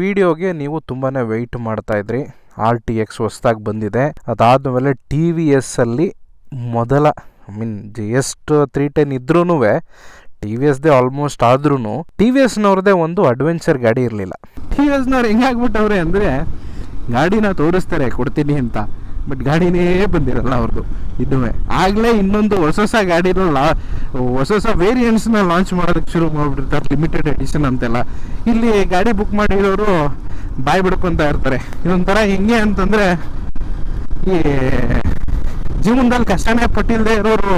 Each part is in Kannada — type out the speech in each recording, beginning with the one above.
ವಿಡಿಯೋಗೆ ನೀವು ತುಂಬಾ ವೆಯ್ಟ್ ಮಾಡ್ತಾ ಇದ್ರಿ. ಆರ್ ಟಿ ಎಕ್ಸ್ ಹೊಸ್ದಾಗಿ ಬಂದಿದೆ. ಅದಾದಮೇಲೆ ಟಿ ವಿ ಎಸ್ ಅಲ್ಲಿ ಮೊದಲ ಐ ಮೀನ್ ಜಿ ಎಷ್ಟು ತ್ರೀ ಟೆನ್ ಇದ್ರೂ ಟಿ ವಿ ಎಸ್ದೇ ಆಲ್ಮೋಸ್ಟ್ ಆದ್ರೂ ಟಿ ವಿ ಎಸ್ನವ್ರದ್ದೇ ಒಂದು ಅಡ್ವೆಂಚರ್ ಗಾಡಿ ಇರಲಿಲ್ಲ. ಟಿ ವಿ ಎಸ್ನವ್ರು ಹೆಂಗಾಗ್ಬಿಟ್ಟವ್ರೆ ಅಂದರೆ, ಗಾಡಿನ ತೋರಿಸ್ತಾರೆ, ಕೊಡ್ತೀನಿ ಅಂತ. ಬಟ್ ಗಾಡಿನೇ ಬಂದಿರಲ್ಲ ಅವ್ರದ್ದು ಇದೂ ಆಗಲೇ ಇನ್ನೊಂದು ಹೊಸ ಹೊಸ ಗಾಡಿನ ಲಾ, ಹೊಸ ಹೊಸ ವೇರಿಯಂಟ್ಸ್ನ ಲಾಂಚ್ ಮಾಡೋದಕ್ಕೆ ಶುರು ಮಾಡಿಬಿಟ್ಟಿರ್ತಾರೆ ಲಿಮಿಟೆಡ್ ಎಡಿಷನ್ ಅಂತೆಲ್ಲ. ಇಲ್ಲಿ ಗಾಡಿ ಬುಕ್ ಮಾಡಿರೋರು ಬಾಯ್ ಬಿಡ್ಕೊಂತ ಇರ್ತಾರೆ. ಇದೊಂಥರ ಹೆಂಗೆ ಅಂತಂದರೆ, ಈ ಜೀವನದಲ್ಲಿ ಕಷ್ಟನೇ ಪಟ್ಟಿಲ್ಲದೆ ಇರೋರು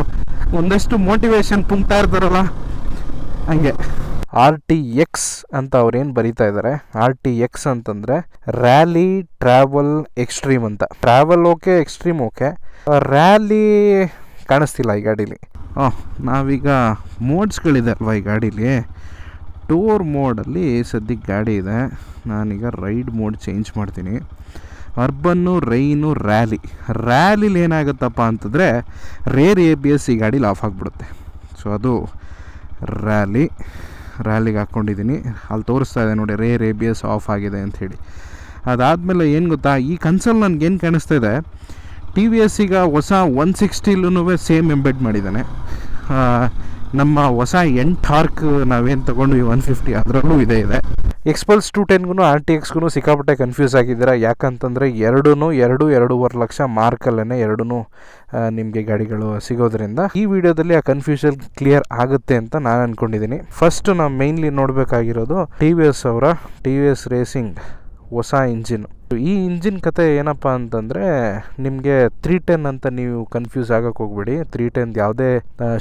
ಒಂದಷ್ಟು ಮೋಟಿವೇಶನ್ ತುಂಬ್ತಾ ಇರ್ತಾರಲ್ಲ. ಹಂಗೆ. ಆರ್ ಟಿ ಎಕ್ಸ್ ಅಂತ ಅವ್ರೇನು ಬರೀತಾ ಇದ್ದಾರೆ ಆರ್ ಟಿ ಎಕ್ಸ್ ಅಂತಂದರೆ ರ್ಯಾಲಿ ಟ್ರಾವೆಲ್ ಎಕ್ಸ್ಟ್ರೀಮ್ ಅಂತ. Travel okay extreme okay rally ಕಾಣಿಸ್ತಿಲ್ಲ ಈ ಗಾಡೀಲಿ. ಹಾಂ ನಾವೀಗ ಮೋಡ್ಸ್ಗಳಿದೆ ಅಲ್ವಾ ಈ ಗಾಡೀಲಿ? ಟೂರ್ ಮೋಡಲ್ಲಿ ಸದ್ಯಕ್ಕೆ ಗಾಡಿ ಇದೆ. ನಾನೀಗ ರೈಡ್ ಮೋಡ್ ಚೇಂಜ್ ಮಾಡ್ತೀನಿ. ಅರ್ಬನ್ನು ರೈನು ರ್ಯಾಲಿ ರ್ಯಾಲಿಲಿ ಏನಾಗುತ್ತಪ್ಪ ಅಂತಂದರೆ ರೇರ್ ಎ ಬಿ ಎಸ್ ಈ ಗಾಡೀಲಿ ಆಫ್ ಆಗಿಬಿಡುತ್ತೆ. ಸೊ ಅದು ರ್ಯಾಲಿ ರ್ಯಾಲಿಗೆ ಹಾಕ್ಕೊಂಡಿದ್ದೀನಿ. ಅಲ್ಲಿ ತೋರಿಸ್ತಾ ಇದೆ ನೋಡಿ ರೇ ರೇಬಿಯಸ್ ಆಫ್ ಆಗಿದೆ ಅಂಥೇಳಿ ಅದಾದಮೇಲೆ ಏನು ಗೊತ್ತಾ, ಈ ಕನ್ಸಲ್ ನನಗೇನು ಕಾಣಿಸ್ತಾ ಇದೆ ಟಿ ವಿ ಎಸ್ ಈಗ ಹೊಸ ಒನ್ ಸಿಕ್ಸ್ಟಿಲೂ ಸೇಮ್ ಎಂಬೆಡ್ ಮಾಡಿದ್ದಾನೆ. ನಮ್ಮ ಹೊಸ ಎಂಟಾರ್ಕ್ ನಾವೇನು ತೊಗೊಂಡ್ವಿ ಒನ್ ಫಿಫ್ಟಿ ಅದರಲ್ಲೂ ಇದೇ ಇದೆ. ಎಕ್ಸ್ಪಲ್ಸ್ ಟು ಟೆನ್ಗೂ ಆರ್ ಟಿ ಎಕ್ಸ್ಗೂ ಸಿಕ್ಕಾಪಟ್ಟೆ ಕನ್ಫ್ಯೂಸ್ ಆಗಿದ್ದೀರಾ? ಯಾಕಂತಂದರೆ ಎರಡೂ ಎರಡು, ಎರಡೂವರೆ ಲಕ್ಷ ಮಾರ್ಕಲ್ಲೇ ಎರಡೂ ನಿಮಗೆ ಗಾಡಿಗಳು ಸಿಗೋದ್ರಿಂದ. ಈ ವಿಡಿಯೋದಲ್ಲಿ ಆ ಕನ್ಫ್ಯೂಷನ್ ಕ್ಲಿಯರ್ ಆಗುತ್ತೆ ಅಂತ ನಾನು ಅಂದ್ಕೊಂಡಿದ್ದೀನಿ ಫಸ್ಟ್ ನಾವು ಮೇಯ್ನ್ಲಿ ನೋಡಬೇಕಾಗಿರೋದು ಟಿ ವಿ ಎಸ್ ಅವರ ಟಿ ವಿ ಎಸ್ ರೇಸಿಂಗ್ ಹೊಸ ಇಂಜಿನ್ ಈ ಇಂಜಿನ್ ಕತೆ ಏನಪ್ಪ ಅಂತಂದರೆ, ನಿಮಗೆ ತ್ರೀ ಟೆನ್ ಅಂತ ನೀವು ಕನ್ಫ್ಯೂಸ್ ಆಗಕ್ಕೆ ಹೋಗ್ಬೇಡಿ. ತ್ರೀ ಟೆನ್ ಯಾವುದೇ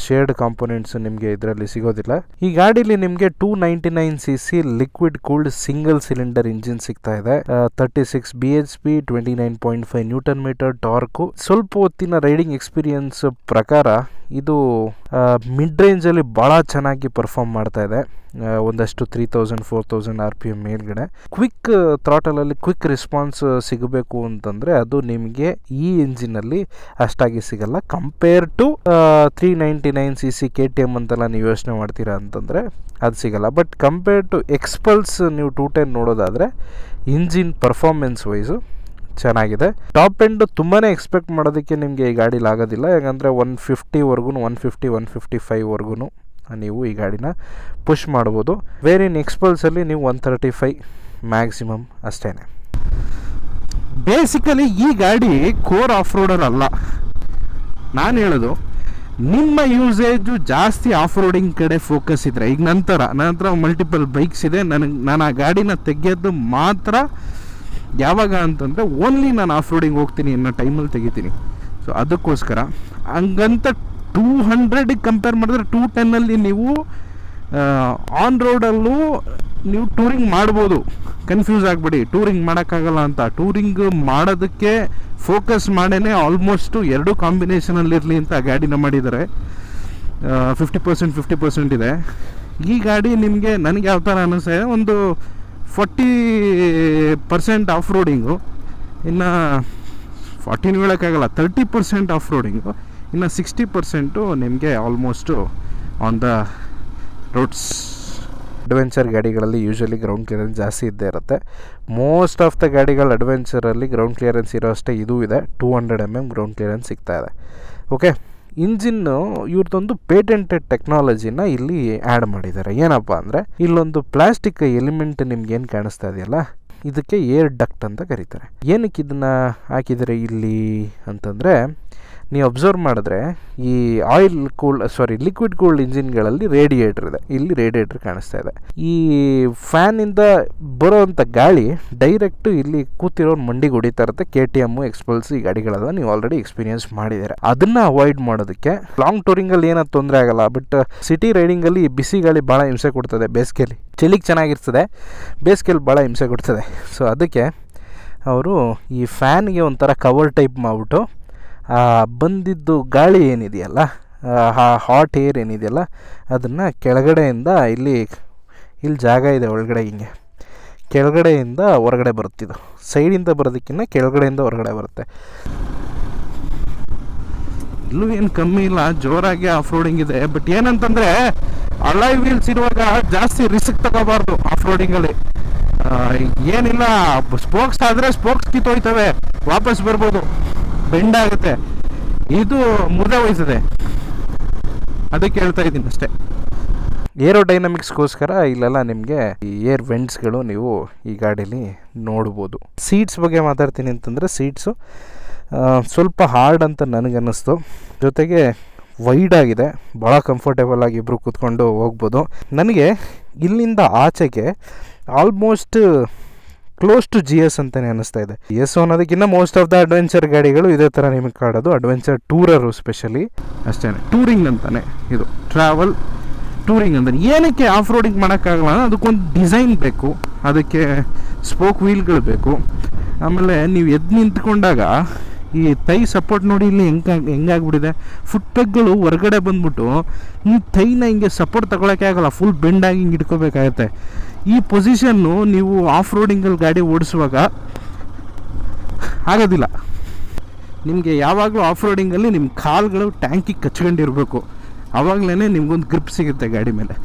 ಶೇರ್ಡ್ ಕಾಂಪೊನೆಂಟ್ಸ್ ನಿಮಗೆ ಇದರಲ್ಲಿ ಸಿಗೋದಿಲ್ಲ. ಈ ಗಾಡೀಲಿ ನಿಮಗೆ two ninety nine C C liquid cooled single cylinder engine ಸಿಗ್ತಾ ಇದೆ. Thirty six B H P twenty nine point five newton meter torque ಸ್ವಲ್ಪ ಹೊತ್ತಿನ ರೈಡಿಂಗ್ ಎಕ್ಸ್ಪೀರಿಯನ್ಸ್ ಪ್ರಕಾರ ಇದು ಮಿಡ್ ರೇಂಜಲ್ಲಿ ಭಾಳ ಚೆನ್ನಾಗಿ ಪರ್ಫಾರ್ಮ್ ಮಾಡ್ತಾ ಇದೆ. ಒಂದಷ್ಟು three thousand four thousand R P M ಮೇಲ್ಗಡೆ. ಕ್ವಿಕ್ ಥ್ರಾಟಲಲ್ಲಿ ಕ್ವಿಕ್ ರೆಸ್ಪಾನ್ಸ್ ಸಿಗಬೇಕು ಅಂತಂದರೆ ಅದು ನಿಮಗೆ ಈ ಇಂಜಿನಲ್ಲಿ ಅಷ್ಟಾಗಿ ಸಿಗಲ್ಲ. Compare to three ninety nine C C K T M ಅಂತೆಲ್ಲ ನೀವು ಯೋಚನೆ ಮಾಡ್ತೀರಾ ಅಂತಂದರೆ ಅದು ಸಿಗಲ್ಲ. ಬಟ್ ಕಂಪೇರ್ ಟು ಎಕ್ಸ್ಪಲ್ಸ್ ನೀವು ಟೂ ಟೆನ್ ನೋಡೋದಾದರೆ ಇಂಜಿನ್ ಪರ್ಫಾರ್ಮೆನ್ಸ್ ವೈಸು ಚೆನ್ನಾಗಿದೆ. ಟಾಪ್ ಎಂಡ್ ತುಂಬಾ ಎಕ್ಸ್ಪೆಕ್ಟ್ ಮಾಡೋದಕ್ಕೆ ನಿಮಗೆ ಈ ಗಾಡೀಲಿ ಆಗೋದಿಲ್ಲ ಯಾಕಂದರೆ ಒನ್ ಫಿಫ್ಟಿವರೆಗೂ ಒನ್ ಫಿಫ್ಟಿ ಒನ್ ಫಿಫ್ಟಿ ಫೈವ್ವರೆಗೂ ನೀವು ಈ ಗಾಡಿನ ಪುಷ್ ಮಾಡ್ಬೋದು. ಬೇರೆ ಇನ್ ಎಕ್ಸ್ಪಲ್ಸಲ್ಲಿ ನೀವು ಒನ್ ತರ್ಟಿ ಫೈವ್ ಮ್ಯಾಕ್ಸಿಮಮ್ ಅಷ್ಟೇ ಬೇಸಿಕಲಿ ಈ ಗಾಡಿ ಕೋರ್ ಆಫ್ ರೋಡರ್ ಅಲ್ಲ. ನಾನು ಹೇಳೋದು, ನಿಮ್ಮ ಯೂಸೇಜು ಜಾಸ್ತಿ ಆಫ್ ರೋಡಿಂಗ್ ಕಡೆ ಫೋಕಸ್ ಇದ್ರೆ, ಈಗ ನಂತರ ನನ್ನ ಹತ್ರ ಮಲ್ಟಿಪಲ್ ಬೈಕ್ಸ್ ಇದೆ ನನಗೆ ನಾನು ಆ ಗಾಡಿನ ತೆಗೆಯೋದು ಮಾತ್ರ ಯಾವಾಗ ಅಂತಂದರೆ ಓನ್ಲಿ ನಾನು ಆಫ್ ರೋಡಿಂಗ್ ಹೋಗ್ತೀನಿ ಅನ್ನೋ ಟೈಮಲ್ಲಿ ತೆಗಿತೀನಿ. ಸೊ ಅದಕ್ಕೋಸ್ಕರ ಹಂಗಂತ ಟೂ ಹಂಡ್ರೆಡಿಗೆ ಕಂಪೇರ್ ಮಾಡಿದ್ರೆ ಟೂ ಟೆನ್ನಲ್ಲಿ ನೀವು ಆನ್ ರೋಡಲ್ಲೂ ನೀವು ಟೂರಿಂಗ್ ಮಾಡ್ಬೋದು. ಕನ್ಫ್ಯೂಸ್ ಆಗಬೇಡಿ. ಟೂರಿಂಗ್ ಮಾಡೋಕ್ಕಾಗಲ್ಲ ಅಂತ. ಟೂರಿಂಗ್ ಮಾಡೋದಕ್ಕೆ ಫೋಕಸ್ ಮಾಡೇ ಆಲ್ಮೋಸ್ಟು ಎರಡು ಕಾಂಬಿನೇಷನಲ್ಲಿರಲಿ ಅಂತ ಗಾಡಿನ ಮಾಡಿದ್ದಾರೆ. ಫಿಫ್ಟಿ ಪರ್ಸೆಂಟ್ ಫಿಫ್ಟಿ ಪರ್ಸೆಂಟ್ ಇದೆ. ಈ ಗಾಡಿ ನಿಮಗೆ ನನಗೆ ಯಾವ ಥರ ಅನ್ನಿಸ್ತಾ ಒಂದು ಫಾರ್ಟಿ ಪರ್ಸೆಂಟ್ ಆಫ್ ರೋಡಿಂಗು ಇನ್ನು ಫಾರ್ಟಿನ ಹೇಳೋಕ್ಕಾಗಲ್ಲ, ತರ್ಟಿ ಪರ್ಸೆಂಟ್ ಆಫ್ ರೋಡಿಂಗು ಇನ್ನು ಸಿಕ್ಸ್ಟಿ ಪರ್ಸೆಂಟು ನಿಮಗೆ almost on the roads adventure ಗಾಡಿಗಳಲ್ಲಿ usually ground clearance ಜಾಸ್ತಿ ಇದ್ದೇ ಇರುತ್ತೆ. ಮೋಸ್ಟ್ ಆಫ್ ದ ಗಾಡಿಗಳು ಅಡ್ವೆಂಚರಲ್ಲಿ ಗ್ರೌಂಡ್ ಕ್ಲಿಯರೆನ್ಸ್ ಇರೋ ಅಷ್ಟೇ ಇದೂ ಇದೆ. Two hundred M M ground clearance ಸಿಗ್ತಾ ಇದೆ. ಓಕೆ ಇಂಜಿನ್ನು ಇವ್ರದ್ದೊಂದು ಪೇಟೆಂಟೆಡ್ ಟೆಕ್ನಾಲಜಿನ ಇಲ್ಲಿ ಆ್ಯಡ್ ಮಾಡಿದ್ದಾರೆ ಏನಪ್ಪ ಅಂದರೆ, ಇಲ್ಲೊಂದು ಪ್ಲಾಸ್ಟಿಕ್ ಎಲಿಮೆಂಟ್ ನಿಮ್ಗೆ ಏನು ಕಾಣಿಸ್ತಾ ಇದೆಯಲ್ಲ, ಇದಕ್ಕೆ ಏರ್ ಡಕ್ಟ್ ಅಂತ ಕರೀತಾರೆ. ಏನಕ್ಕೆ ಇದನ್ನ ಹಾಕಿದರೆ ಇಲ್ಲಿ ಅಂತಂದರೆ ನೀವು ಅಬ್ಸರ್ವ್ ಮಾಡಿದ್ರೆ ಈ oil cooled sorry liquid cooled ಇಂಜಿನ್ಗಳಲ್ಲಿ radiator ಇದೆ. ಇಲ್ಲಿ ರೇಡಿಯೇಟರ್ ಕಾಣಿಸ್ತಾ ಇದೆ. ಈ ಫ್ಯಾನಿಂದ ಬರೋವಂಥ ಗಾಳಿ ಡೈರೆಕ್ಟ್ ಇಲ್ಲಿ ಕೂತಿರೋ ಮಂಡಿಗೆ ಹೊಡಿತಾ ಇರುತ್ತೆ. ಕೆ ಟಿ ಎಂ ಎಕ್ಸ್ಪಲ್ಸ್ ಈ ಗಾಡಿಗಳೆಲ್ಲ ನೀವು ಆಲ್ರೆಡಿ ಎಕ್ಸ್ಪೀರಿಯನ್ಸ್ ಮಾಡಿದ್ದೀರಾ. ಅದನ್ನ ಅವಾಯ್ಡ್ ಮಾಡೋದಕ್ಕೆ ಲಾಂಗ್ ಟೂರಿಂಗಲ್ಲಿ ಏನೋ ತೊಂದರೆ ಆಗಲ್ಲ. ಬಟ್ ಸಿಟಿ ರೈಡಿಂಗಲ್ಲಿ ಬಿಸಿ ಗಾಳಿ ಭಾಳ ಹಿಂಸೆ ಕೊಡ್ತದೆ ಬೇಸಿಗೆಯಲ್ಲಿ ಚಳಿಗೆ ಚೆನ್ನಾಗಿರ್ತದೆ ಬೇಸಿಗೆಯಲ್ಲಿ ಭಾಳ ಹಿಂಸೆ ಕೊಡ್ತದೆ. ಸೊ ಅದಕ್ಕೆ ಅವರು ಈ ಫ್ಯಾನ್ಗೆ ಒಂಥರ ಕವರ್ ಟೈಪ್ ಮಾಡಿಬಿಟ್ಟು ಬಂದಿದ್ದು ಗಾಳಿ ಏನಿದೆಯಲ್ಲ, ಆ ಹಾಟ್ ಏರ್ ಏನಿದೆಯಲ್ಲ, ಅದನ್ನು ಕೆಳಗಡೆಯಿಂದ ಇಲ್ಲಿ ಇಲ್ಲಿ ಜಾಗ ಇದೆ ಒಳಗಡೆ ಹಿಂಗೆ. ಕೆಳಗಡೆಯಿಂದ ಹೊರಗಡೆ ಬರುತ್ತಿದ್ದು. ಸೈಡಿಂದ ಬರೋದಕ್ಕಿಂತ ಕೆಳಗಡೆಯಿಂದ ಹೊರಗಡೆ ಬರುತ್ತೆ. ಇಲ್ಲೂ ಏನು ಕಮ್ಮಿ ಇಲ್ಲ, ಜೋರಾಗಿ ಆಫ್ ರೋಡಿಂಗ್ ಇದೆ. ಬಟ್ ಏನಂತಂದ್ರೆ ಅಲೈ ವೀಲ್ಸ್ ಇರುವಾಗ ಜಾಸ್ತಿ ರಿಸ್ಕ್ ತಗೋಬಾರ್ದು ಆಫ್ ರೋಡಿಂಗಲ್ಲಿ ಏನಿಲ್ಲ ಸ್ಪೋಕ್ಸ್ ಆದರೆ ಸ್ಪೋಕ್ಸ್ ಕಿತ್ತೋಯ್ತವೆ, ವಾಪಸ್ ಬರ್ಬೋದು. ಬೆಂಡ್ ಆಗುತ್ತೆ. ಇದು ಮುರ್ದೆ ವಹಿಸುತ್ತೆ ಅದಕ್ಕೆ ಹೇಳ್ತಾ ಇದ್ದೀನಿ ಅಷ್ಟೇ. ಏರೋಡೈನಮಿಕ್ಸ್ಗೋಸ್ಕರ ಇಲ್ಲೆಲ್ಲ ನಿಮಗೆ ಈ ಏರ್ ವೆಂಟ್ಸ್ಗಳು ನೀವು ಈ ಗಾಡೀಲಿ ನೋಡ್ಬೋದು. ಸೀಟ್ಸ್ ಬಗ್ಗೆ ಮಾತಾಡ್ತೀನಿ ಅಂತಂದರೆ ಸೀಟ್ಸು ಸ್ವಲ್ಪ ಹಾರ್ಡ್ ಅಂತ ನನಗನ್ನಿಸ್ತು. ಜೊತೆಗೆ ವೈಡ್ ಆಗಿದೆ. ಭಾಳ ಕಂಫರ್ಟೇಬಲ್ ಆಗಿ ಇಬ್ಬರು ಕೂತ್ಕೊಂಡು ಹೋಗ್ಬೋದು. ನನಗೆ ಇಲ್ಲಿಂದ ಆಚೆಗೆ almost close to G S ಅಂತಲೇ ಅನಿಸ್ತಾ ಇದೆ. ಎಸ್ ಅನ್ನೋದಕ್ಕಿಂತ ಮೋಸ್ಟ್ ಆಫ್ ದ ಅಡ್ವೆಂಚರ್ ಗಾಡಿಗಳು ಇದೇ ಥರ ನಿಮಗೆ ಕಾಡೋದು. ಅಡ್ವೆಂಚರ್ ಟೂರರು ಸ್ಪೆಷಲಿ ಅಷ್ಟೇ ಟೂರಿಂಗ್ ಅಂತಾನೆ ಇದು. ಟ್ರಾವೆಲ್ ಟೂರಿಂಗ್ ಅಂತಾನೆ. ಏನಕ್ಕೆ ಆಫ್ ರೋಡಿಂಗ್ ಮಾಡೋಕ್ಕಾಗಲ್ಲ ಅದಕ್ಕೊಂದು ಡಿಸೈನ್ ಬೇಕು. ಅದಕ್ಕೆ ಸ್ಪೋಕ್ ವೀಲ್ಗಳು ಬೇಕು. ಆಮೇಲೆ ನೀವು ಎದ್ದು ನಿಂತ್ಕೊಂಡಾಗ ಈ ತೈ ಸಪೋರ್ಟ್ ನೋಡಿ ಇಲ್ಲಿ ಹೆಂಗೆ ಹೆಂಗಾಗ್ಬಿಟ್ಟಿದೆ ಫುಟ್ ಪೆಗ್ಗಳು ಹೊರಗಡೆ ಬಂದ್ಬಿಟ್ಟು, ನೀವು ತೈನ ಹಿಂಗೆ ಸಪೋರ್ಟ್ ತಗೊಳಕ್ಕೆ ಆಗಲ್ಲ. ಫುಲ್ ಬೆಂಡಾಗಿ ಹಿಂಗೆ ಇಟ್ಕೋಬೇಕಾಗತ್ತೆ. ಈ ಪೊಸಿಷನ್ನು ನೀವು ಆಫ್ ರೋಡಿಂಗಲ್ಲಿ ಗಾಡಿ ಓಡಿಸುವಾಗ ಆಗೋದಿಲ್ಲ. ನಿಮಗೆ ಯಾವಾಗಲೂ ಆಫ್ ರೋಡಿಂಗಲ್ಲಿ ನಿಮ್ಮ ಕಾಲುಗಳು ಟ್ಯಾಂಕಿಗೆ ಕಚ್ಕೊಂಡಿರಬೇಕು. ಆವಾಗಲೇ ನಿಮಗೊಂದು ಗ್ರಿಪ್ ಸಿಗುತ್ತೆ ಗಾಡಿ ಮೇಲೆ.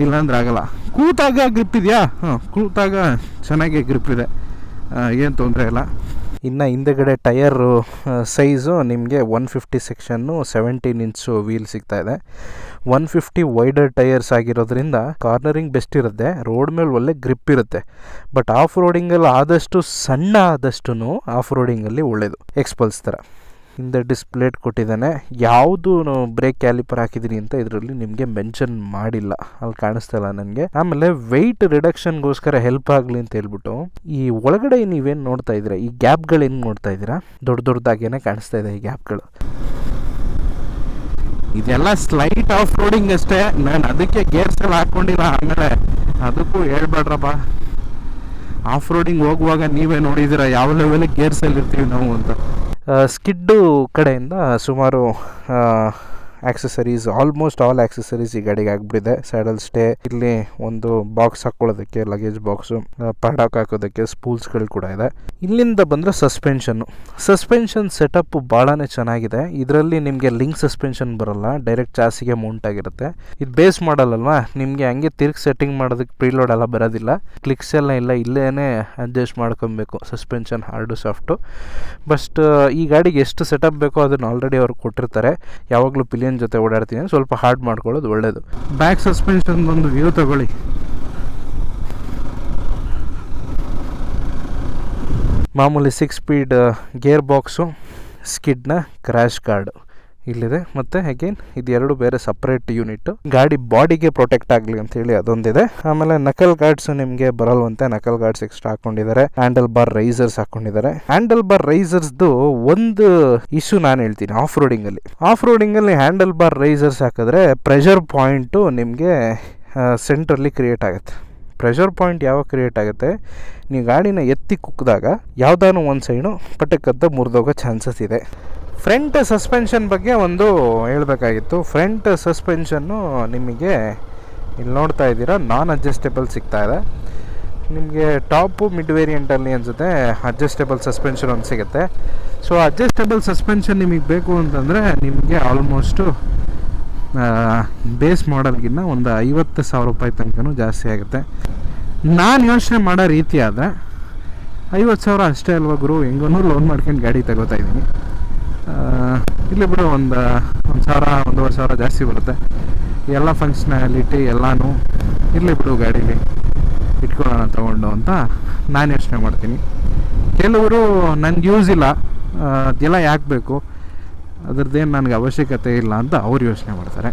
ಇಲ್ಲಾಂದ್ರೆ ಆಗಲ್ಲ. ಕೂತಾಗ ಗ್ರಿಪ್ ಇದೆಯಾ? ಹಾಂ, ಕೂತಾಗ ಚೆನ್ನಾಗಿ ಗ್ರಿಪ್ ಇದೆ. ಏನು ತೊಂದರೆ ಇಲ್ಲ. ಇನ್ನು ಹಿಂದೆಗಡೆ ಟಯರು ಸೈಜು ನಿಮಗೆ one fifty section seventeen inch wheel ಸಿಗ್ತಾ ಇದೆ. ಒನ್ ಫಿಫ್ಟಿ ವೈಡರ್ ಟೈರ್ಸ್ ಆಗಿರೋದ್ರಿಂದ ಕಾರ್ನರಿಂಗ್ ಬೆಸ್ಟ್ ಇರುತ್ತೆ, ರೋಡ್ ಮೇಲೆ ಒಳ್ಳೆ ಗ್ರಿಪ್ ಇರುತ್ತೆ. ಬಟ್ ಆಫ್ ರೋಡಿಂಗಲ್ಲಿ ಆದಷ್ಟು ಸಣ್ಣ ಆದಷ್ಟು ಆಫ್ ರೋಡಿಂಗಲ್ಲಿ ಒಳ್ಳೆಯದು ಎಕ್ಸ್ಪಲ್ಸ್ ಥರ. ಹಿಂದೆ ಡಿಸ್ಪ್ಲೇಟ್ ಕೊಟ್ಟಿದ್ದಾನೆ. ಯಾವುದು ಬ್ರೇಕ್ ಕ್ಯಾಲಿಪರ್ ಹಾಕಿದ್ದೀನಿ ಅಂತ ಇದರಲ್ಲಿ ನಿಮಗೆ ಮೆನ್ಷನ್ ಮಾಡಿಲ್ಲ. ಅಲ್ಲಿ ಕಾಣಿಸ್ತಾ ಇಲ್ಲ ನನಗೆ. ಆಮೇಲೆ ವೆಯ್ಟ್ ರಿಡಕ್ಷನ್ಗೋಸ್ಕರ ಹೆಲ್ಪ್ ಆಗಲಿ ಅಂತ ಹೇಳ್ಬಿಟ್ಟು, ಈ ಒಳಗಡೆ ನೀವೇನು ನೋಡ್ತಾ ಇದ್ದೀರಾ? ಈ ಗ್ಯಾಪ್ಗಳು ಏನು ನೋಡ್ತಾ ಇದ್ದೀರಾ? ದೊಡ್ಡ ದೊಡ್ಡದಾಗೇನೆ ಕಾಣಿಸ್ತಾ ಇದೆ ಈ ಗ್ಯಾಪ್ಗಳು ಇದೆಲ್ಲ ಸ್ಲೈಟ್ ಆಫ್ ರೋಡಿಂಗ್ ಅಷ್ಟೇ. ನಾನು ಅದಕ್ಕೆ ಗೇರ್ಸ್ ಎಲ್ಲ ಹಾಕ್ಕೊಂಡಿಲ್ಲ ಆಮೇಲೆ ಅದಕ್ಕೂ ಹೇಳ್ಬೇಡ್ರಪ್ಪ. ಆಫ್ ರೋಡಿಂಗ್ ಹೋಗುವಾಗ ನೀವೇ ನೋಡಿದಿರ ಯಾವ ಲೆವೆಲ್ ಗೇರ್ಸಲ್ಲಿ ಇರ್ತೀವಿ ನಾವು ಅಂತ. ಸ್ಕಿಡ್ಡು ಕಡೆಯಿಂದ ಸುಮಾರು ಆಕ್ಸೆಸರೀಸ್ ಆಲ್ಮೋಸ್ಟ್ ಆಲ್ ಆಕ್ಸೆಸರೀಸ್ ಈ ಗಾಡಿಗೆ ಆಗ್ಬಿಟ್ಟಿದೆ. ಸ್ಯಾಡಲ್ ಸ್ಟೇ ಇಲ್ಲಿ ಒಂದು ಬಾಕ್ಸ್ ಹಾಕೊಳ್ಳೋದಕ್ಕೆ ಲಗೇಜ್ ಬಾಕ್ಸು ಪಾಡಾಕ್ ಹಾಕೋದಕ್ಕೆ ಸ್ಪೂಲ್ಸ್ಗಳು ಕೂಡ ಇದೆ. ಇಲ್ಲಿಂದ ಬಂದರೆ ಸಸ್ಪೆನ್ಷನ್ನು ಸಸ್ಪೆನ್ಷನ್ ಸೆಟಪ್ ಬಹಳನೇ ಚೆನ್ನಾಗಿದೆ. ಇದರಲ್ಲಿ ನಿಮಗೆ ಲಿಂಕ್ ಸಸ್ಪೆನ್ಷನ್ ಬರಲ್ಲ ಡೈರೆಕ್ಟ್ ಚಾಸಿಗೆ ಮೌಂಟ್ ಆಗಿರುತ್ತೆ. ಇದು ಬೇಸ್ ಮಾಡಲ್ ಅಲ್ವಾ? ನಿಮಗೆ ಹಂಗೆ ತಿರ್ಗಿ ಸೆಟ್ಟಿಂಗ್ ಮಾಡೋದಕ್ಕೆ ಪ್ರೀಲೋಡ್ ಎಲ್ಲ ಬರೋದಿಲ್ಲ. ಕ್ಲಿಕ್ಸ್ ಎಲ್ಲ ಇಲ್ಲ, ಇಲ್ಲೇನೆ ಅಡ್ಜಸ್ಟ್ ಮಾಡ್ಕೊಬೇಕು ಸಸ್ಪೆನ್ಷನ್ ಹಾರ್ಡು ಸಾಫ್ಟು ಬಸ್ಟ್ ಈ ಗಾಡಿಗೆ ಎಷ್ಟು ಸೆಟಪ್ ಬೇಕೋ ಅದನ್ನು ಆಲ್ರೆಡಿ ಅವ್ರು ಕೊಟ್ಟಿರ್ತಾರೆ. ಯಾವಾಗಲೂ ಪಿಲಿಯನ್ ಜೊತೆ ಓಡಾಡ್ತೀನಿ ಸ್ವಲ್ಪ ಹಾರ್ಡ್ ಮಾಡ್ಕೊಳ್ಳೋದು ಒಳ್ಳೇದು. ಬ್ಯಾಕ್ ಸಸ್ಪೆನ್ಷನ್ ಒಂದು ವ್ಯೂ ತಗೊಳ್ಳಿ. ಮಾಮೂಲಿ ಸಿಕ್ಸ್ ಸ್ಪೀಡ್ ಗೇರ್ ಬಾಕ್ಸು ಸ್ಕಿಡ್ನ ಕ್ರ್ಯಾಶ್ ಗಾರ್ಡ್ ಇಲ್ಲಿದೆ. ಮತ್ತು ಅಗೇನ್ ಇದು ಎರಡು ಬೇರೆ ಸಪ್ರೇಟ್ ಯೂನಿಟ್ ಗಾಡಿ ಬಾಡಿಗೆ ಪ್ರೊಟೆಕ್ಟ್ ಆಗಲಿ ಅಂತ ಹೇಳಿ ಅದೊಂದಿದೆ. ಆಮೇಲೆ ನಕಲ್ ಗಾರ್ಡ್ಸ್ ನಿಮಗೆ ಬರಲ್ವಂತೆ. ನಕಲ್ ಗಾರ್ಡ್ಸ್ ಎಕ್ಸ್ಟ್ರಾ ಹಾಕೊಂಡಿದ್ದಾರೆ. ಹ್ಯಾಂಡಲ್ ಬಾರ್ ರೈಸರ್ಸ್ ಹಾಕೊಂಡಿದ್ದಾರೆ. ಹ್ಯಾಂಡಲ್ ಬಾರ್ ರೈಸರ್ಸ್ದು ಒಂದು ಇಶ್ಯೂ ನಾನು ಹೇಳ್ತೀನಿ ಆಫ್ ರೋಡಿಂಗ್ ಅಲ್ಲಿ. ಆಫ್ ರೋಡಿಂಗ್ ಅಲ್ಲಿ ಹ್ಯಾಂಡಲ್ ಬಾರ್ ರೈಸರ್ಸ್ ಹಾಕಿದ್ರೆ ಪ್ರೆಷರ್ ಪಾಯಿಂಟು ನಿಮಗೆ ಸೆಂಟ್ರಲ್ಲಿ ಕ್ರಿಯೇಟ್ ಆಗುತ್ತೆ. ಪ್ರೆಷರ್ ಪಾಯಿಂಟ್ ಯಾವಾಗ ಕ್ರಿಯೇಟ್ ಆಗುತ್ತೆ? ನೀವು ಗಾಡಿನ ಎತ್ತಿ ಕುಕ್ಕಿದಾಗ, ಯಾವ್ದಾನು ಒಂದು ಸೈಡು ಪಟಕ್ಕಂತ ಮುರಿದೋಗೋ ಚಾನ್ಸಸ್ ಇದೆ. ಫ್ರಂಟ್ ಸಸ್ಪೆನ್ಷನ್ ಬಗ್ಗೆ ಒಂದು ಹೇಳಬೇಕಾಗಿತ್ತು. ಫ್ರಂಟ್ ಸಸ್ಪೆನ್ಷನ್ನು ನಿಮಗೆ ಇಲ್ಲಿ ನೋಡ್ತಾ ಇದ್ದೀರಾ ನಾನ್ ಅಡ್ಜಸ್ಟೇಬಲ್ ಸಿಗ್ತಾ ಇದೆ. ನಿಮಗೆ ಟಾಪು ಮಿಡ್ ವೇರಿಯಂಟಲ್ಲಿ ಅನಿಸುತ್ತೆ ಅಡ್ಜಸ್ಟೇಬಲ್ ಸಸ್ಪೆನ್ಷನ್ ಒಂದು ಸಿಗುತ್ತೆ. ಸೊ ಅಡ್ಜಸ್ಟೇಬಲ್ ಸಸ್ಪೆನ್ಷನ್ ನಿಮಗೆ ಬೇಕು ಅಂತಂದರೆ ನಿಮಗೆ ಆಲ್ಮೋಸ್ಟು ಬೇಸ್ ಮಾಡಲ್ಗಿನ್ನ ಒಂದು ಐವತ್ತು ಸಾವಿರ ರೂಪಾಯಿ ತನಕನೂ ಜಾಸ್ತಿ ಆಗುತ್ತೆ. ನಾನು ಯೋಚನೆ ಮಾಡೋ ರೀತಿ ಆದರೆ, ಐವತ್ತು ಸಾವಿರ ಅಷ್ಟೇ ಅಲ್ವಾ ಗುರು? ಹೆಂಗೂ ಲೋನ್ ಮಾಡ್ಕೊಂಡು ಗಾಡಿ ತಗೋತಾ ಇದ್ದೀನಿ. ಇಲ್ಲಿ ಬಿಡು, ಒಂದು ಒಂದು ಸಾವಿರ, ಒಂದೂವರೆ ಸಾವಿರ ಜಾಸ್ತಿ ಬರುತ್ತೆ. ಎಲ್ಲ ಫಂಕ್ಷನಾಲಿಟಿ ಎಲ್ಲನೂ ಇಲ್ಲಿ ಬಿಡು ಗಾಡೀಲಿ ಇಟ್ಕೊಳ್ಳೋಣ, ತೊಗೊಂಡು ಅಂತ ನಾನು ಯೋಚನೆ ಮಾಡ್ತೀನಿ. ಕೆಲವರು ನನಗೆ ಯೂಸ್ ಇಲ್ಲ ಅದೆಲ್ಲ ಯಾಕೆ ಬೇಕು? ಅದರದ್ದೇನು ನನಗೆ ಅವಶ್ಯಕತೆ ಇಲ್ಲ ಅಂತ ಅವ್ರು ಯೋಚನೆ ಮಾಡ್ತಾರೆ.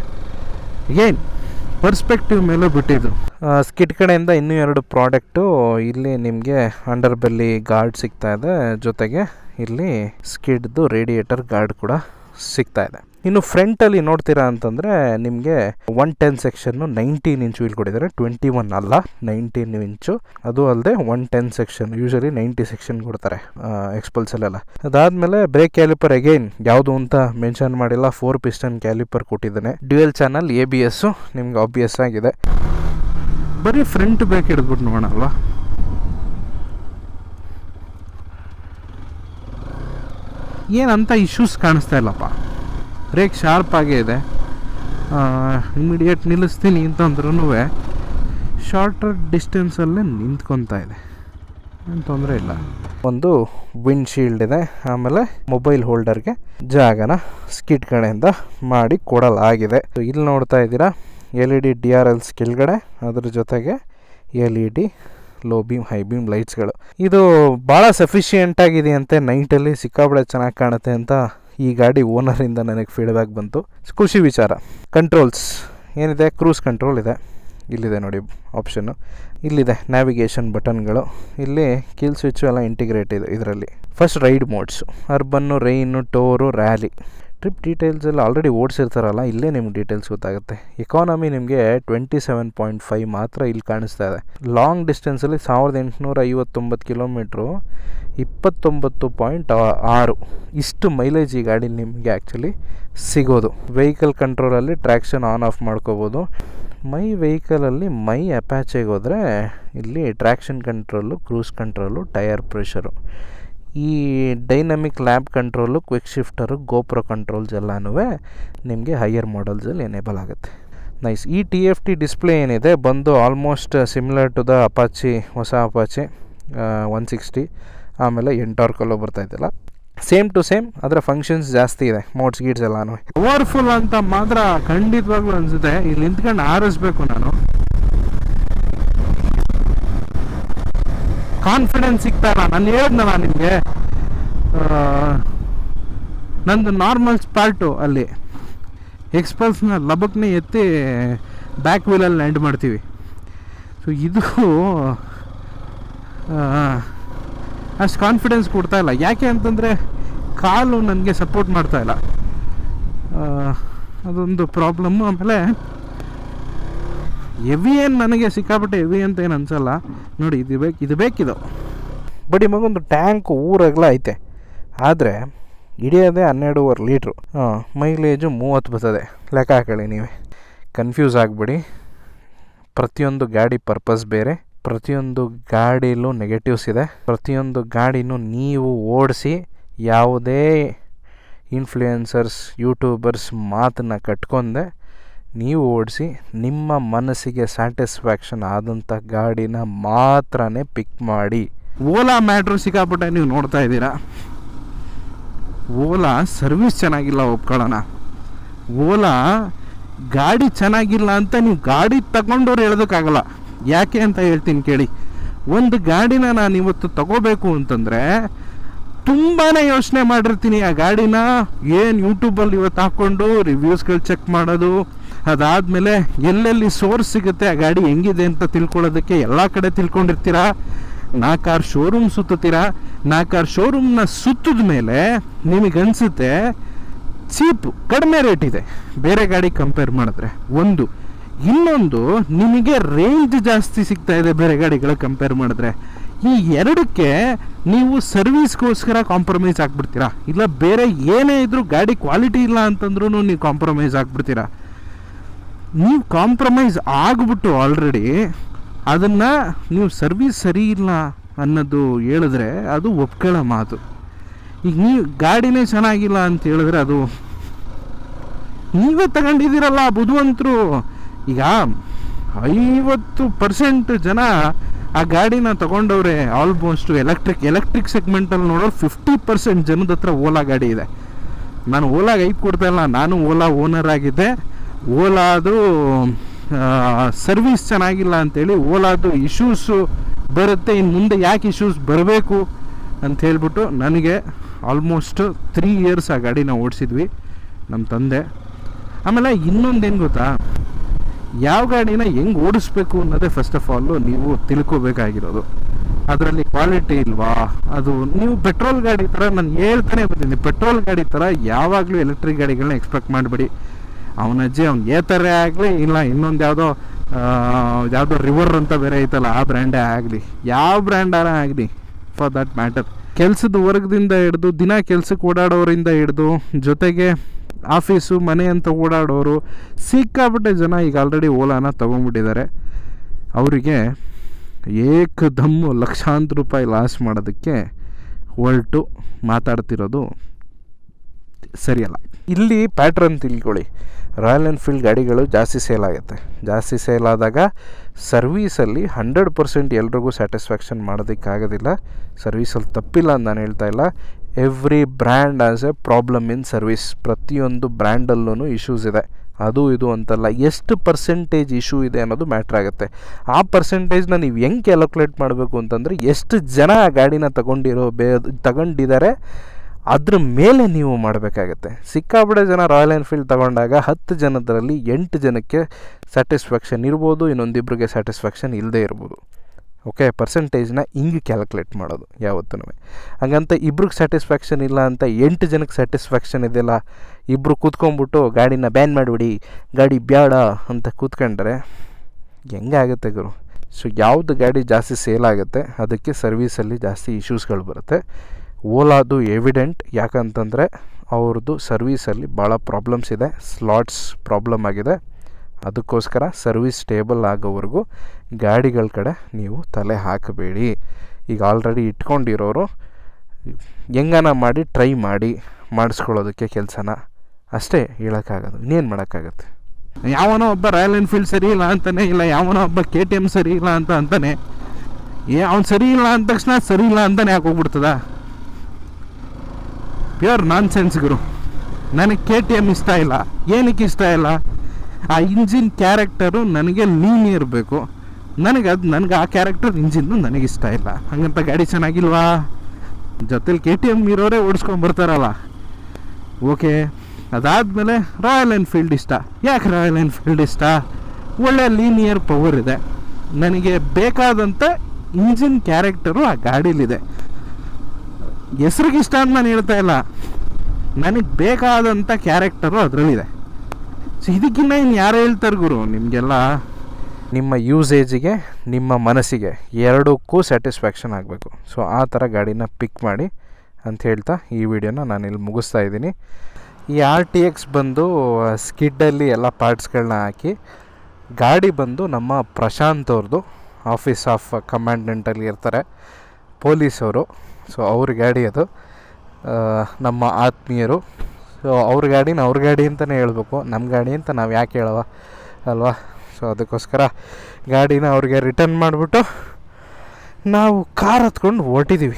ಏನು ಪರ್ಸ್ಪೆಕ್ಟಿವ್ ಮೇಲೂ ಬಿಟ್ಟಿದ್ದು ಸ್ಕಿಟ್ ಕಡೆಯಿಂದ ಇನ್ನೂ ಎರಡು ಪ್ರಾಡಕ್ಟು ಇಲ್ಲಿ ನಿಮಗೆ ಅಂಡರ್ ಬೆಲ್ಲಿ ಗಾರ್ಡ್ ಸಿಗ್ತಾ ಇದೆ ಜೊತೆಗೆ. ಇಲ್ಲಿ ಸ್ಕಿಡ್ದು ರೇಡಿಯೇಟರ್ ಗಾರ್ಡ್ ಕೂಡ ಸಿಗ್ತಾ ಇದೆ. ಇನ್ನು ಫ್ರಂಟಲ್ಲಿ ನೋಡ್ತೀರಾ ಅಂತಂದರೆ ನಿಮಗೆ one ten section nineteen inch wheel ಕೊಟ್ಟಿದ್ದಾರೆ. ಟ್ವೆಂಟಿ ಒನ್ ಅಲ್ಲ, ನೈನ್ಟೀನ್ ಇಂಚು. ಅದು ಅಲ್ಲದೆ one ten section usually ninety section ಕೊಡ್ತಾರೆ ಎಕ್ಸ್ಪಲ್ಸಲ್ಲೆಲ್ಲ ಅದಾದಮೇಲೆ ಬ್ರೇಕ್ ಕ್ಯಾಲಿಪರ್ ಅಗೈನ್ ಯಾವುದು ಅಂತ ಮೆನ್ಷನ್ ಮಾಡಿಲ್ಲ ಫೋರ್ ಪಿಸ್ಟನ್ ಕ್ಯಾಲಿಪರ್ ಕೊಟ್ಟಿದ್ದಾನೆ. Dual channel A B S ನಿಮ್ಗೆ ಆಬ್ವಿಯಸ್ ಆಗಿದೆ. ಬರೀ ಫ್ರಂಟ್ ಬ್ರೇಕ್ ಹಿಡಿದ್ಬಿಟ್ಟು ನೋಡೋಣ ಅಲ್ವಾ? ಏನಂತ ಇಶ್ಯೂಸ್ ಕಾಣಿಸ್ತಾ ಇಲ್ಲಪ್ಪ. ಬ್ರೇಕ್ ಶಾರ್ಪಾಗೇ ಇದೆ. ಇಮಿಡಿಯೇಟ್ ನಿಲ್ಲಿಸ್ತೀನಿ ಅಂತಂದ್ರೂ ಶಾರ್ಟರ್ ಡಿಸ್ಟೆನ್ಸಲ್ಲೇ ನಿಂತ್ಕೊತಾ ಇದೆ. ಏನು ತೊಂದರೆ ಇಲ್ಲ. ಒಂದು ವಿಂಡ್ ಶೀಲ್ಡ್ ಇದೆ. ಆಮೇಲೆ ಮೊಬೈಲ್ ಹೋಲ್ಡರ್ಗೆ ಜಾಗನ ಸ್ಕಿಟ್ ಕಡೆಯಿಂದ ಮಾಡಿ ಕೊಡಲಾಗಿದೆ. ಇಲ್ಲಿ ನೋಡ್ತಾ ಇದ್ದೀರಾ L E D D R Ls ಕೆಳಗಡೆ ಅದ್ರ ಜೊತೆಗೆ L E D low beam high beam ಲೈಟ್ಸ್ಗಳು ಇದು ಭಾಳ ಸಫಿಷಿಯೆಂಟ್ ಆಗಿದೆಯಂತೆ ನೈಟಲ್ಲಿ ಸಿಕ್ಕಾಪಟ್ಟೆ ಚೆನ್ನಾಗಿ ಕಾಣುತ್ತೆ ಅಂತ ಈ ಗಾಡಿ ಓನರಿಂದ ನನಗೆ ಫೀಡ್ಬ್ಯಾಕ್ ಬಂತು. ಖುಷಿ ವಿಚಾರ. ಕಂಟ್ರೋಲ್ಸ್ ಏನಿದೆ? ಕ್ರೂಸ್ ಕಂಟ್ರೋಲ್ ಇದೆ. ಇಲ್ಲಿದೆ ನೋಡಿ ಆಪ್ಷನ್ನು ಇಲ್ಲಿದೆ ನ್ಯಾವಿಗೇಷನ್ ಬಟನ್ಗಳು ಇಲ್ಲಿ ಕೀಲ್ ಸ್ವಿಚ್ಚು ಎಲ್ಲ ಇಂಟಿಗ್ರೇಟ್ ಇದೆ ಇದರಲ್ಲಿ. First ride modes urban rain tour rally trip details ಎಲ್ಲ ಆಲ್ರೆಡಿ ಓಡಿಸಿರ್ತಾರಲ್ಲ, ಇಲ್ಲೇ ನಿಮ್ಗೆ ಡೀಟೇಲ್ಸ್ ಗೊತ್ತಾಗುತ್ತೆ. ಎಕಾನಮಿ ನಿಮಗೆ ಟ್ವೆಂಟಿ ಸೆವೆನ್ ಪಾಯಿಂಟ್ ಫೈವ್ ಮಾತ್ರ ಇಲ್ಲಿ ಕಾಣಿಸ್ತಾ ಇದೆ. ಲಾಂಗ್ ಡಿಸ್ಟೆನ್ಸಲ್ಲಿ ಸಾವಿರದ ಎಂಟುನೂರ ಐವತ್ತೊಂಬತ್ತು ಕಿಲೋಮೀಟ್ರು ಇಪ್ಪತ್ತೊಂಬತ್ತು ಪಾಯಿಂಟ್ ಆರು. ಇಷ್ಟು ಮೈಲೇಜ್ ಈ ಗಾಡಿ ನಿಮಗೆ ಆ್ಯಕ್ಚುಲಿ ಸಿಗೋದು. ವೆಹಿಕಲ್ ಕಂಟ್ರೋಲಲ್ಲಿ ಟ್ರ್ಯಾಕ್ಷನ್ ಆನ್ ಆಫ್ ಮಾಡ್ಕೋಬೋದು. ಮೈ ವೆಹಿಕಲಲ್ಲಿ ಮೈ ಅಪ್ಯಾಚೆಗೆ ಹೋದರೆ, ಇಲ್ಲಿ traction control cruise control tyre pressure ಈ dynamic lab control quick shifter GoPro controls ಎಲ್ಲನೂ ನಿಮಗೆ ಹೈಯರ್ ಮಾಡಲ್ಸಲ್ಲಿ ಎನೇಬಲ್ ಆಗುತ್ತೆ. ನೈಸ್ ಈ ಟಿ ಎಫ್ ಟಿ ಡಿಸ್ಪ್ಲೇ ಏನಿದೆ, ಬಂದು almost similar to the Apache ಹೊಸ ಅಪಾಚಿ ಒನ್ ಸಿಕ್ಸ್ಟಿ ಆಮೇಲೆ ಎಂಟಾರ್ಕಲ್ಲೂ ಬರ್ತಾ ಇದ್ದಿಲ್ಲ ಸೇಮ್ ಟು ಸೇಮ್ ಅದರ ಫಂಕ್ಷನ್ಸ್ ಜಾಸ್ತಿ ಇದೆ ಮೋಡ್ಸ್ ಗೀಡ್ಸ್ ಎಲ್ಲನೂ ಪವರ್ಫುಲ್ ಅಂತ ಮಾತ್ರ ಖಂಡಿತವಾಗ್ಲೂ ಅನ್ಸುತ್ತೆ. ಇಲ್ಲಿ ನಿಂತ್ಕೊಂಡು ಆರಿಸ್ಬೇಕು ನಾನು. ಕಾನ್ಫಿಡೆನ್ಸ್ ಸಿಗ್ತಾ ಇಲ್ಲ ನಾನು ಹೇಳಿದ್ನಲ್ಲ ನಿಮಗೆ. ನಂದು ನಾರ್ಮಲ್ ಸ್ಪಾಲ್ಟು ಅಲ್ಲಿ ಎಕ್ಸ್ಪಲ್ಸ್ನ ಲಬಕ್ನೇ ಎತ್ತಿ ಬ್ಯಾಕ್ ವೀಲಲ್ಲಿ ಲ್ಯಾಂಡ್ ಮಾಡ್ತೀವಿ. ಸೊ ಇದು ಅಷ್ಟು ಕಾನ್ಫಿಡೆನ್ಸ್ ಕೊಡ್ತಾ ಇಲ್ಲ ಯಾಕೆ ಅಂತಂದರೆ ಕಾಲು ನನಗೆ ಸಪೋರ್ಟ್ ಮಾಡ್ತಾ ಇಲ್ಲ ಅದೊಂದು ಪ್ರಾಬ್ಲಮ್ಮು ಆಮೇಲೆ ಹೆವಿ ಏನು ನನಗೆ ಸಿಕ್ಕಾಪಟ್ಟೆ ಹೆವಿ ಅಂತ ಏನು ಅನ್ಸಲ್ಲ. ನೋಡಿ, ಇದು ಬೇಕು, ಇದು ಬೇಕಿದು. ಬಟ್ ಇಮಗೊಂದು ಟ್ಯಾಂಕ್ ಊರಾಗಲ ಐತೆ. ಆದರೆ ಹಿಡಿಯೋದೇ ಹನ್ನೆರಡೂವರೆ ಲೀಟ್ರು. ಹಾಂ, ಮೈಲೇಜು ಮೂವತ್ತು ಬರ್ತದೆ. ಲೆಕ್ಕ ಹಾಕೊಳ್ಳಿ ನೀವೇ. ಕನ್ಫ್ಯೂಸ್ ಆಗಬೇಡಿ. ಪ್ರತಿಯೊಂದು ಗಾಡಿ ಪರ್ಪಸ್ ಬೇರೆ. ಪ್ರತಿಯೊಂದು ಗಾಡಿಲೂ ನೆಗೆಟಿವ್ಸ್ ಇದೆ. ಪ್ರತಿಯೊಂದು ಗಾಡಿನೂ ನೀವು ಓಡಿಸಿ ಯಾವುದೇ ಇನ್ಫ್ಲೂಯೆನ್ಸರ್ಸ್, ಯೂಟ್ಯೂಬರ್ಸ್ ಮಾತನ್ನ ಕಟ್ಕೊಂಡೆ ನೀವು ಓಡಿಸಿ ನಿಮ್ಮ ಮನಸ್ಸಿಗೆ ಸ್ಯಾಟಿಸ್ಫ್ಯಾಕ್ಷನ್ ಆದಂಥ ಗಾಡಿನ ಮಾತ್ರನೇ ಪಿಕ್ ಮಾಡಿ. ಓಲಾ ಮ್ಯಾಟ್ರು ಸಿಕ್ಕಾಪಟ್ಟೆ ನೀವು ನೋಡ್ತಾ ಇದ್ದೀರಾ? ಓಲಾ ಸರ್ವಿಸ್ ಚೆನ್ನಾಗಿಲ್ಲ, ಒಪ್ಕೊಳ್ಳೋಣ. ಓಲಾ ಗಾಡಿ ಚೆನ್ನಾಗಿಲ್ಲ ಅಂತ ನೀವು ಗಾಡಿ ತಗೊಂಡವ್ರು ಹೇಳೋದಕ್ಕಾಗಲ್ಲ. ಯಾಕೆ ಅಂತ ಹೇಳ್ತೀನಿ ಕೇಳಿ. ಒಂದು ಗಾಡಿನ ನಾನು ಇವತ್ತು ತಗೋಬೇಕು ಅಂತಂದರೆ ತುಂಬಾ ಯೋಚನೆ ಮಾಡಿರ್ತೀನಿ ಆ ಗಾಡಿನ. ಏನು ಯೂಟ್ಯೂಬಲ್ಲಿ ಇವತ್ತು ಹಾಕ್ಕೊಂಡು ರಿವ್ಯೂಸ್ಗಳು ಚೆಕ್ ಮಾಡೋದು ಅದಾದಮೇಲೆ ಎಲ್ಲೆಲ್ಲಿ ಸೋರ್ಸ್ ಸಿಗುತ್ತೆ, ಆ ಗಾಡಿ ಹೆಂಗಿದೆ ಅಂತ ತಿಳ್ಕೊಳ್ಳೋದಕ್ಕೆ ಎಲ್ಲ ಕಡೆ ತಿಳ್ಕೊಂಡಿರ್ತೀರಾ? ನಾಲ್ಕಾರು ಶೋರೂಮ್ ಸುತ್ತೀರಾ ಕಾರ್ ಶೋರೂಮ್ನ ಸುತ್ತಿದ ಮೇಲೆ ನಿಮಗೆ ನಿಮಗನ್ಸುತ್ತೆ ಚೀಪ್, ಕಡಿಮೆ ರೇಟ್ ಇದೆ. ಬೇರೆ ಗಾಡಿ ಕಂಪೇರ್ ಮಾಡಿದ್ರೆ ಒಂದು. ಇನ್ನೊಂದು, ನಿಮಗೆ ರೇಂಜ್ ಜಾಸ್ತಿ ಸಿಗ್ತಾ ಇದೆ ಬೇರೆ ಗಾಡಿಗಳ ಕಂಪೇರ್ ಮಾಡಿದ್ರೆ. ಈ ಎರಡಕ್ಕೆ ನೀವು ಸರ್ವಿಸ್ಗೋಸ್ಕರ ಕಾಂಪ್ರಮೈಸ್ ಆಗ್ಬಿಡ್ತೀರಾ? ಇಲ್ಲ ಬೇರೆ ಏನೇ ಇದ್ರೂ ಗಾಡಿ ಕ್ವಾಲಿಟಿ ಇಲ್ಲ ಅಂತಂದ್ರೂ ನೀವು ಕಾಂಪ್ರಮೈಸ್ ಆಗ್ಬಿಡ್ತೀರಾ? ನೀವು ಕಾಂಪ್ರಮೈಸ್ ಆಗಿಬಿಟ್ಟು ಆಲ್ರೆಡಿ ಅದನ್ನು ನೀವು ಸರ್ವಿಸ್ ಸರಿ ಇಲ್ಲ ಅನ್ನೋದು ಹೇಳಿದ್ರೆ ಅದು ಒಪ್ಕೊಳ್ಳೋ ಮಾತು. ಈಗ ನೀವು ಗಾಡಿನೇ ಚೆನ್ನಾಗಿಲ್ಲ ಅಂತ ಹೇಳಿದ್ರೆ ಅದು ನೀವೇ ತಗೊಂಡಿದ್ದೀರಲ್ಲ ಬುಧವಂತರು ಈಗ ಐವತ್ತು ಪರ್ಸೆಂಟ್ ಜನ ಆ ಗಾಡಿನ ತಗೊಂಡವ್ರೆ ಆಲ್ಮೋಸ್ಟ್ ಎಲೆಕ್ಟ್ರಿಕ್ ಎಲೆಕ್ಟ್ರಿಕ್ ಸೆಗ್ಮೆಂಟಲ್ಲಿ ನೋಡೋರು ಫಿಫ್ಟಿ ಪರ್ಸೆಂಟ್ ಜನದ ಹತ್ರ ಓಲಾ ಗಾಡಿ ಇದೆ. ನಾನು ಓಲಾಗೆ ಐದು ಕೊಡ್ತಾ ಇಲ್ಲ, ನಾನು ಓಲಾ ಓನರ್ ಆಗಿದ್ದೆ. ಓಲಾದು ಸರ್ವಿಸ್ ಚೆನ್ನಾಗಿಲ್ಲ ಅಂತೇಳಿ ಓಲಾದು ಇಶ್ಯೂಸು ಬರುತ್ತೆ, ಇನ್ನು ಮುಂದೆ ಯಾಕೆ ಇಶ್ಯೂಸ್ ಬರಬೇಕು ಅಂತ ಹೇಳ್ಬಿಟ್ಟು ನನಗೆ ಆಲ್ಮೋಸ್ಟ್ ತ್ರೀ ಇಯರ್ಸ್ ಆ ಗಾಡಿನ ಓಡಿಸಿದ್ವಿ ನಮ್ಮ ತಂದೆ. ಆಮೇಲೆ ಇನ್ನೊಂದೇನು ಗೊತ್ತಾ? ಯಾವ ಗಾಡಿನ ಹೆಂಗೆ ಓಡಿಸ್ಬೇಕು ಅನ್ನೋದೇ ಫಸ್ಟ್ ಆಫ್ ಆಲು ನೀವು ತಿಳ್ಕೊಬೇಕಾಗಿರೋದು. ಅದರಲ್ಲಿ ಕ್ವಾಲಿಟಿ ಇಲ್ವಾ? ಅದು ನೀವು ಪೆಟ್ರೋಲ್ ಗಾಡಿ ಥರ ನಾನು ಹೇಳ್ತಾನೆ ಬರ್ತೀನಿ ಪೆಟ್ರೋಲ್ ಗಾಡಿ ಥರ ಯಾವಾಗಲೂ ಎಲೆಕ್ಟ್ರಿಕ್ ಗಾಡಿಗಳನ್ನ ಎಕ್ಸ್ಪೆಕ್ಟ್ ಮಾಡಬೇಡಿ. ಅವನ ಅಜ್ಜಿ ಅವ್ನು ಏತರೇ ಆಗಲಿ, ಇಲ್ಲ ಇನ್ನೊಂದು ಯಾವುದೋ ಯಾವುದೋ ರಿವರ್ ಅಂತ ಬೇರೆ ಐತಲ್ಲ, ಆ ಬ್ರ್ಯಾಂಡೇ ಆಗಲಿ. ಯಾವ ಬ್ರ್ಯಾಂಡಾರ ಆಗಲಿ ಫಾರ್ ದಟ್ ಮ್ಯಾಟರ್ ಕೆಲಸದ ವರ್ಗದಿಂದ ಹಿಡ್ದು, ದಿನ ಕೆಲ್ಸಕ್ಕೆ ಓಡಾಡೋರಿಂದ ಹಿಡ್ದು, ಜೊತೆಗೆ ಆಫೀಸು, ಮನೆ ಅಂತ ಓಡಾಡೋರು, ಸಿಕ್ಕಾಪಟ್ಟೆ ಜನ ಈಗ ಆಲ್ರೆಡಿ ಓಲಾನ ತೊಗೊಂಡ್ಬಿಟ್ಟಿದ್ದಾರೆ. ಅವರಿಗೆ ಏಕದಮ್ಮು ಲಕ್ಷಾಂತರ ರೂಪಾಯಿ ಲಾಸ್ ಮಾಡೋದಕ್ಕೆ ಹೊರಟು ಮಾತಾಡ್ತಿರೋದು ಸರಿಯಲ್ಲ. ಇಲ್ಲಿ ಪ್ಯಾಟ್ರನ್ ತಿಳ್ಕೊಳ್ಳಿ. ರಾಯಲ್ ಎನ್ಫೀಲ್ಡ್ ಗಾಡಿಗಳು ಜಾಸ್ತಿ ಸೇಲ್ ಆಗುತ್ತೆ. ಜಾಸ್ತಿ ಸೇಲ್ ಆದಾಗ ಸರ್ವೀಸಲ್ಲಿ ಹಂಡ್ರೆಡ್ ಪರ್ಸೆಂಟ್ ಎಲ್ರಿಗೂ ಸ್ಯಾಟಿಸ್ಫ್ಯಾಕ್ಷನ್ ಮಾಡೋದಕ್ಕಾಗೋದಿಲ್ಲ ಸರ್ವೀಸಲ್ಲಿ ತಪ್ಪಿಲ್ಲ ಅಂತ ನಾನು ಹೇಳ್ತಾ ಇಲ್ಲ. Every brand has a problem in service. ಪ್ರತಿಯೊಂದು ಬ್ರ್ಯಾಂಡಲ್ಲೂ ಇಶ್ಯೂಸ್ ಇದೆ. ಅದು ಇದು ಅಂತಲ್ಲ. ಎಷ್ಟು ಪರ್ಸೆಂಟೇಜ್ ಇಶ್ಯೂ ಇದೆ ಅನ್ನೋದು ಮ್ಯಾಟ್ರ್ ಆಗುತ್ತೆ. ಆ ಪರ್ಸೆಂಟೇಜ್ನ ನೀವು ಹೆಂಗೆ ಕ್ಯಾಲ್ಕುಲೇಟ್ ಮಾಡಬೇಕು ಅಂತಂದರೆ ಎಷ್ಟು ಜನ ಆ ಗಾಡಿನ ತಗೊಂಡಿರೋ ಬೇ ತಗೊಂಡಿದ್ದಾರೆ ಅದ್ರ ಮೇಲೆ ನೀವು ಮಾಡಬೇಕಾಗತ್ತೆ. ಸಿಕ್ಕಾಬಿಡೋ ಜನ ರಾಯಲ್ ಎನ್ಫೀಲ್ಡ್ ತಗೊಂಡಾಗ ಹತ್ತು ಜನದರಲ್ಲಿ ಎಂಟು ಜನಕ್ಕೆ ಸ್ಯಾಟಿಸ್ಫ್ಯಾಕ್ಷನ್ ಇರ್ಬೋದು ಇನ್ನೊಂದಿಬ್ಬರಿಗೆ ಸ್ಯಾಟಿಸ್ಫ್ಯಾಕ್ಷನ್ ಇಲ್ಲದೆ ಇರ್ಬೋದು. ಓಕೆ ಪರ್ಸೆಂಟೇಜ್ನ ಹಿಂಗೆ ಕ್ಯಾಲ್ಕುಲೇಟ್ ಮಾಡೋದು ಯಾವತ್ತೂ ಹಾಗಂತ ಇಬ್ರಿಗೆ ಸ್ಯಾಟಿಸ್ಫ್ಯಾಕ್ಷನ್ ಇಲ್ಲ ಅಂತ ಎಂಟು ಜನಕ್ಕೆ ಸ್ಯಾಟಿಸ್ಫ್ಯಾಕ್ಷನ್ ಇದೆಯಲ್ಲ ಇಬ್ಬರು ಕೂತ್ಕೊಂಡ್ಬಿಟ್ಟು ಗಾಡಿನ ಬ್ಯಾನ್ ಮಾಡಿಬಿಡಿ, ಗಾಡಿ ಬೇಡ ಅಂತ ಕೂತ್ಕೊಂಡ್ರೆ ಹೆಂಗಾಗುತ್ತೆ ಗುರು? ಸೊ ಯಾವುದು ಗಾಡಿ ಜಾಸ್ತಿ ಸೇಲ್ ಆಗುತ್ತೆ, ಅದಕ್ಕೆ ಸರ್ವೀಸಲ್ಲಿ ಜಾಸ್ತಿ ಇಶ್ಯೂಸ್ಗಳು ಬರುತ್ತೆ. ಓಲಾದು ಎವಿಡೆಂಟ್ ಯಾಕಂತಂದರೆ ಅವ್ರದ್ದು ಸರ್ವೀಸಲ್ಲಿ ಭಾಳ ಪ್ರಾಬ್ಲಮ್ಸ್ ಇದೆ ಸ್ಲಾಟ್ಸ್ ಪ್ರಾಬ್ಲಮ್ ಆಗಿದೆ. ಅದಕ್ಕೋಸ್ಕರ ಸರ್ವಿಸ್ ಸ್ಟೇಬಲ್ ಆಗೋವರೆಗೂ ಗಾಡಿಗಳ ಕಡೆ ನೀವು ತಲೆ ಹಾಕಬೇಡಿ. ಈಗ ಆಲ್ರೆಡಿ ಇಟ್ಕೊಂಡಿರೋರು ಹೆಂಗನ ಮಾಡಿ ಟ್ರೈ ಮಾಡಿ ಮಾಡಿಸ್ಕೊಳ್ಳೋದಕ್ಕೆ ಕೆಲಸನ ಅಷ್ಟೇ ಹೇಳೋಕ್ಕಾಗೋದು, ಇನ್ನೇನು ಮಾಡೋಕ್ಕಾಗತ್ತೆ? ಯಾವನೋ ಒಬ್ಬ ರಾಯಲ್ ಎನ್ಫೀಲ್ಡ್ ಸರಿ ಇಲ್ಲ ಅಂತಾನೆ, ಇಲ್ಲ ಯಾವನೋ ಒಬ್ಬ ಕೆ ಟಿ ಎಂ ಸರಿ ಇಲ್ಲ ಅಂತ ಅಂತಾನೆ, ಏ ಅವ್ನು ಸರಿ ಇಲ್ಲ ಅಂದ ತಕ್ಷಣ ಸರಿ ಇಲ್ಲ ಅಂತಾನೆ ಯಾಕೆ ಹೋಗ್ಬಿಡ್ತದ? ಪ್ಯೂರ್ ನಾನ್ ಸೆನ್ಸ್ ಗುರು. ನನಗೆ ಕೆ ಟಿ ಎಂ ಇಷ್ಟ ಇಲ್ಲ. ಏನಕ್ಕೆ ಇಷ್ಟ ಇಲ್ಲ? ಆ ಇಂಜಿನ್ ಕ್ಯಾರೆಕ್ಟರು ನನಗೆ ಲೀನ್ ಇರಬೇಕು. ನನಗೆ ಅದು ನನಗೆ ಆ ಕ್ಯಾರೆಕ್ಟರ್ ಇಂಜಿನ್ನು ನನಗೆ ಇಷ್ಟ ಇಲ್ಲ. ಹಂಗಂತ ಗಾಡಿ ಚೆನ್ನಾಗಿಲ್ವಾ? ಜೊತೆಲಿ ಕೆ ಟಿ ಎಂ ಇರೋರೇ ಓಡಿಸ್ಕೊಂಬರ್ತಾರಲ್ಲ ಓಕೆ. ಅದಾದಮೇಲೆ ರಾಯಲ್ ಎನ್ಫೀಲ್ಡ್ ಇಷ್ಟ. ಯಾಕೆ ರಾಯಲ್ ಎನ್ಫೀಲ್ಡ್ ಇಷ್ಟ? ಒಳ್ಳೆ ಲೀನಿಯರ್ ಪವರ್ ಇದೆ. ನನಗೆ ಬೇಕಾದಂಥ ಇಂಜಿನ್ ಕ್ಯಾರೆಕ್ಟರು ಆ ಗಾಡೀಲಿದೆ. ಹೆಸ್ರಿಗೆ ಇಷ್ಟ ಅಂತ ನಾನು ಹೇಳ್ತಾ ಇಲ್ಲ. ನನಗೆ ಬೇಕಾದಂಥ ಕ್ಯಾರೆಕ್ಟರು ಅದರಲ್ಲಿದೆ. ಸೊ ಇದಕ್ಕಿಂತ ಇನ್ನು ಯಾರು ಹೇಳ್ತಾರೆ ಗುರು ನಿಮಗೆಲ್ಲ? ನಿಮ್ಮ ಯೂಸೇಜಿಗೆ ನಿಮ್ಮ ಮನಸ್ಸಿಗೆ ಎರಡಕ್ಕೂ ಸ್ಯಾಟಿಸ್ಫ್ಯಾಕ್ಷನ್ ಆಗಬೇಕು. ಸೊ ಆ ಥರ ಗಾಡಿನ ಪಿಕ್ ಮಾಡಿ ಅಂತ ಹೇಳ್ತಾ ಈ ವಿಡಿಯೋನ ನಾನು ಇಲ್ಲಿ ಮುಗಿಸ್ತಾ ಇದ್ದೀನಿ. ಈ ಆರ್ ಟಿ ಎಕ್ಸ್ ಬಂದು ಸ್ಕಿಡ್ಡಲ್ಲಿ ಎಲ್ಲ ಪಾರ್ಟ್ಸ್ಗಳನ್ನ ಹಾಕಿ, ಗಾಡಿ ಬಂದು ನಮ್ಮ ಪ್ರಶಾಂತ್ ಅವ್ರದ್ದು ಆಫೀಸ್ ಆಫ್ ಕಮಾಂಡೆಂಟಲ್ಲಿ ಇರ್ತಾರೆ ಪೊಲೀಸವರು ಸೊ ಅವ್ರ ಗಾಡಿ ಅದು. ನಮ್ಮ ಆತ್ಮೀಯರು. ಸೊ ಅವ್ರ ಗಾಡಿನ ಅವ್ರ ಗಾಡಿ ಅಂತಲೇ ಹೇಳಬೇಕು. ನಮ್ಮ ಗಾಡಿ ಅಂತ ನಾವು ಯಾಕೆ ಹೇಳವ? ಅಲ್ವಾ? ಸೊ ಅದಕ್ಕೋಸ್ಕರ ಗಾಡಿನ ಅವ್ರಿಗೆ ರಿಟರ್ನ್ ಮಾಡಿಬಿಟ್ಟು ನಾವು ಕಾರ್ ಹತ್ಕೊಂಡು ಹೊರಟಿದ್ದೀವಿ